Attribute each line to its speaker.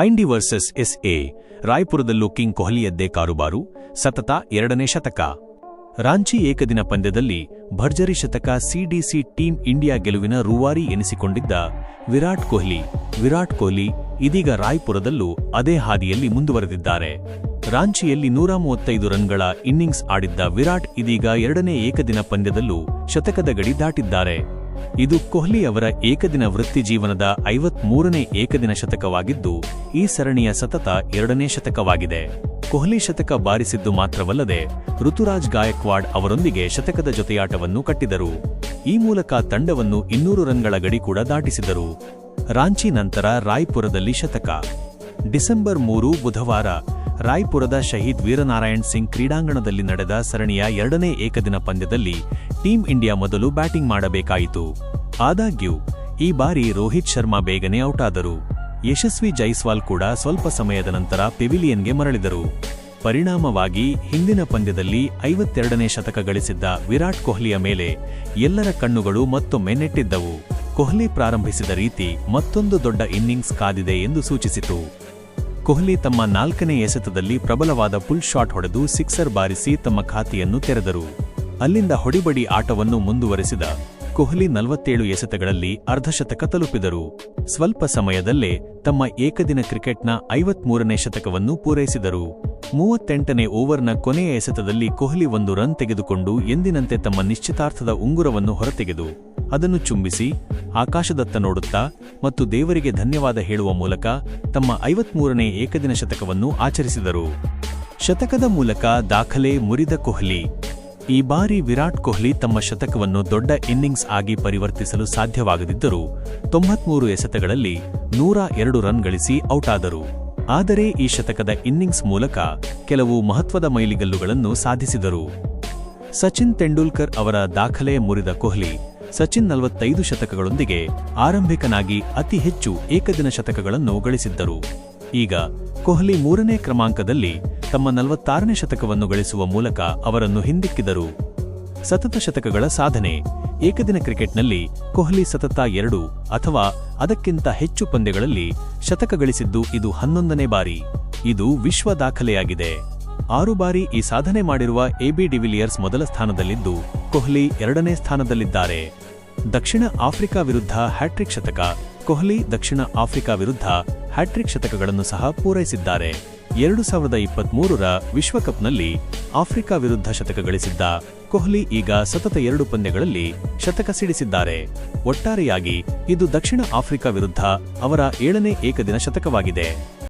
Speaker 1: ಐಂಡಿ versus A ರಾಯ್ಪುರದಲ್ಲೂ king ಕೊಹ್ಲಿಯದ್ದೇ ಕಾರುಬಾರು, ಸತತ ಎರಡನೇ ಶತಕ. ರಾಂಚಿ ಏಕದಿನ ಪಂದ್ಯದಲ್ಲಿ ಭರ್ಜರಿ ಶತಕ ಸಿಡಿಸಿ ಟೀಂ ಇಂಡಿಯಾ ಗೆಲುವಿನ ರೂವಾರಿ ಎನಿಸಿಕೊಂಡಿದ್ದ ವಿರಾಟ್ ಕೊಹ್ಲಿ. ವಿರಾಟ್ ಕೊಹ್ಲಿ ಇದೀಗ ರಾಯ್ಪುರದಲ್ಲೂ ಅದೇ ಹಾದಿಯಲ್ಲಿ ಮುಂದುವರೆದಿದ್ದಾರೆ. ರಾಂಚಿಯಲ್ಲಿ ನೂರ ಮೂವತ್ತೈದು ರನ್ಗಳ ಇನ್ನಿಂಗ್ಸ್ ಆಡಿದ್ದ ವಿರಾಟ್ ಇದೀಗ ಎರಡನೇ ಏಕದಿನ ಪಂದ್ಯದಲ್ಲೂ ಶತಕದ ಗಡಿ ದಾಟಿದ್ದಾರೆ. ಇದು ಕೊಹ್ಲಿ ಅವರ ಏಕದಿನ ವೃತ್ತಿ ಜೀವನದ ಐವತ್ಮೂರನೇ ಏಕದಿನ ಶತಕವಾಗಿದ್ದು, ಈ ಸರಣಿಯ ಸತತ ಎರಡನೇ ಶತಕವಾಗಿದೆ. ಕೊಹ್ಲಿ ಶತಕ ಬಾರಿಸಿದ್ದು ಮಾತ್ರವಲ್ಲದೆ, ಋತುರಾಜ್ ಗಾಯಕ್ವಾಡ್ ಅವರೊಂದಿಗೆ ಶತಕದ ಜೊತೆಯಾಟವನ್ನು ಕಟ್ಟಿದರು. ಈ ಮೂಲಕ ತಂಡವನ್ನು ಇನ್ನೂರು ರನ್ಗಳ ಗಡಿ ಕೂಡ ದಾಟಿಸಿದರು. ರಾಂಚಿ ನಂತರ ರಾಯ್ಪುರದಲ್ಲಿ ಶತಕ. ಡಿಸೆಂಬರ್ ಮೂರು, ಬುಧವಾರ ರಾಯ್ಪುರದ ಶಹೀದ್ ವೀರನಾರಾಯಣ್ ಸಿಂಗ್ ಕ್ರೀಡಾಂಗಣದಲ್ಲಿ ನಡೆದ ಸರಣಿಯ ಎರಡನೇ ಏಕದಿನ ಪಂದ್ಯದಲ್ಲಿ ಟೀಂ ಇಂಡಿಯಾ ಮೊದಲು ಬ್ಯಾಟಿಂಗ್ ಮಾಡಬೇಕಾಯಿತು. ಆದಾಗ್ಯೂ, ಈ ಬಾರಿ ರೋಹಿತ್ ಶರ್ಮಾ ಬೇಗನೆ ಔಟ್ ಆದರು ಯಶಸ್ವಿ ಜೈಸ್ವಾಲ್ ಕೂಡ ಸ್ವಲ್ಪ ಸಮಯದ ನಂತರ ಪೆವಿಲಿಯನ್ಗೆ ಮರಳಿದರು. ಪರಿಣಾಮವಾಗಿ, ಹಿಂದಿನ ಪಂದ್ಯದಲ್ಲಿ ಐವತ್ತೆರಡನೇ ಶತಕ ಗಳಿಸಿದ್ದ ವಿರಾಟ್ ಕೊಹ್ಲಿಯ ಮೇಲೆ ಎಲ್ಲರ ಕಣ್ಣುಗಳು ಮತ್ತೊಮ್ಮೆ ನೆಟ್ಟಿದ್ದವು. ಕೊಹ್ಲಿ ಪ್ರಾರಂಭಿಸಿದ ರೀತಿ ಮತ್ತೊಂದು ದೊಡ್ಡ ಇನ್ನಿಂಗ್ಸ್ ಕಾದಿದೆ ಎಂದು ಸೂಚಿಸಿತು. ಕೊಹ್ಲಿ ತಮ್ಮ ನಾಲ್ಕನೇ ಎಸೆತದಲ್ಲಿ ಪ್ರಬಲವಾದ ಪುಲ್ ಶಾಟ್ ಹೊಡೆದು ಸಿಕ್ಸರ್ ಬಾರಿಸಿ ತಮ್ಮ ಖಾತೆಯನ್ನು ತೆರೆದರು. ಅಲ್ಲಿಂದ ಹೊಡಿಬಡಿ ಆಟವನ್ನು ಮುಂದುವರೆಸಿದ ಕೊಹ್ಲಿ ನಲವತ್ತೇಳು ಎಸೆತಗಳಲ್ಲಿ ಅರ್ಧಶತಕ ತಲುಪಿದರು. ಸ್ವಲ್ಪ ಸಮಯದಲ್ಲೇ ತಮ್ಮ ಏಕದಿನ ಕ್ರಿಕೆಟ್ನ ಐವತ್ಮೂರನೇ ಶತಕವನ್ನು ಪೂರೈಸಿದರು. ಮೂವತ್ತೆಂಟನೇ ಓವರ್ನ ಕೊನೆಯ ಎಸೆತದಲ್ಲಿ ಕೊಹ್ಲಿ ಒಂದು ರನ್ ತೆಗೆದುಕೊಂಡು ಎಂದಿನಂತೆ ತಮ್ಮ ನಿಶ್ಚಿತಾರ್ಥದ ಉಂಗುರವನ್ನು ಹೊರತೆಗೆದು, ಅದನ್ನು ಚುಂಬಿಸಿ, ಆಕಾಶದತ್ತ ನೋಡುತ್ತಾ ಮತ್ತು ದೇವರಿಗೆ ಧನ್ಯವಾದ ಹೇಳುವ ಮೂಲಕ ತಮ್ಮ ಐವತ್ಮೂರನೇ ಏಕದಿನ ಶತಕವನ್ನು ಆಚರಿಸಿದರು. ಶತಕದ ಮೂಲಕ ದಾಖಲೆ ಮುರಿದ ಕೊಹ್ಲಿ. ಈ ಬಾರಿ ವಿರಾಟ್ ಕೊಹ್ಲಿ ತಮ್ಮ ಶತಕವನ್ನು ದೊಡ್ಡ ಇನ್ನಿಂಗ್ಸ್ ಆಗಿ ಪರಿವರ್ತಿಸಲು ಸಾಧ್ಯವಾಗದಿದ್ದರೂ ತೊಂಬತ್ಮೂರು ಎಸೆತಗಳಲ್ಲಿ ನೂರ ಎರಡು ರನ್ ಗಳಿಸಿ ಔಟ್ ಆದರು. ಆದರೆ ಈ ಶತಕದ ಇನ್ನಿಂಗ್ಸ್ ಮೂಲಕ ಕೆಲವು ಮಹತ್ವದ ಮೈಲಿಗಲ್ಲುಗಳನ್ನು ಸಾಧಿಸಿದರು. ಸಚಿನ್ ತೆಂಡೂಲ್ಕರ್ ಅವರ ದಾಖಲೆ ಮುರಿದ ಕೊಹ್ಲಿ ಸಚಿನ್ ನಲವತ್ತೈದು ಶತಕಗಳೊಂದಿಗೆ ಆರಂಭಿಕನಾಗಿ ಅತಿ ಹೆಚ್ಚು ಏಕದಿನ ಶತಕಗಳನ್ನು ಗಳಿಸಿದ್ದರು. ಈಗ ಕೊಹ್ಲಿ ಮೂರನೇ ಕ್ರಮಾಂಕದಲ್ಲಿ ತಮ್ಮ ನಲವತ್ತಾರನೇ ಶತಕವನ್ನು ಗಳಿಸುವ ಮೂಲಕ ಅವರನ್ನು ಹಿಂದಿಕ್ಕಿದರು. ಸತತ ಶತಕಗಳ ಸಾಧನೆ. ಏಕದಿನ ಕ್ರಿಕೆಟ್ನಲ್ಲಿ ಕೊಹ್ಲಿ ಸತತ ಎರಡು ಅಥವಾ ಅದಕ್ಕಿಂತ ಹೆಚ್ಚು ಪಂದ್ಯಗಳಲ್ಲಿ ಶತಕ ಗಳಿಸಿದ್ದು ಇದು ಹನ್ನೊಂದನೇ ಬಾರಿ. ಇದು ವಿಶ್ವ ದಾಖಲೆಯಾಗಿದೆ. ಆರು ಬಾರಿ ಈ ಸಾಧನೆ ಮಾಡಿರುವ ಎಬಿ ಡಿವಿಲಿಯರ್ಸ್ ಮೊದಲ ಸ್ಥಾನದಲ್ಲಿದ್ದು ಕೊಹ್ಲಿ ಎರಡನೇ ಸ್ಥಾನದಲ್ಲಿದ್ದಾರೆ. ದಕ್ಷಿಣ ಆಫ್ರಿಕಾ ವಿರುದ್ಧ ಹ್ಯಾಟ್ರಿಕ್ ಶತಕ. ಕೊಹ್ಲಿ ದಕ್ಷಿಣ ಆಫ್ರಿಕಾ ವಿರುದ್ಧ ಹ್ಯಾಟ್ರಿಕ್ ಶತಕಗಳನ್ನು ಸಹ ಪೂರೈಸಿದ್ದಾರೆ. ಎರಡು ಸಾವಿರದ ಇಪ್ಪತ್ಮೂರರ ವಿಶ್ವಕಪ್ನಲ್ಲಿ ಆಫ್ರಿಕಾ ವಿರುದ್ಧ ಶತಕ ಗಳಿಸಿದ್ದ ಕೊಹ್ಲಿ ಈಗ ಸತತ ಎರಡು ಪಂದ್ಯಗಳಲ್ಲಿ ಶತಕ ಸಿಡಿಸಿದ್ದಾರೆ. ಒಟ್ಟಾರೆಯಾಗಿ ಇದು ದಕ್ಷಿಣ ಆಫ್ರಿಕಾ ವಿರುದ್ಧ ಅವರ ಏಳನೇ ಏಕದಿನ ಶತಕವಾಗಿದೆ.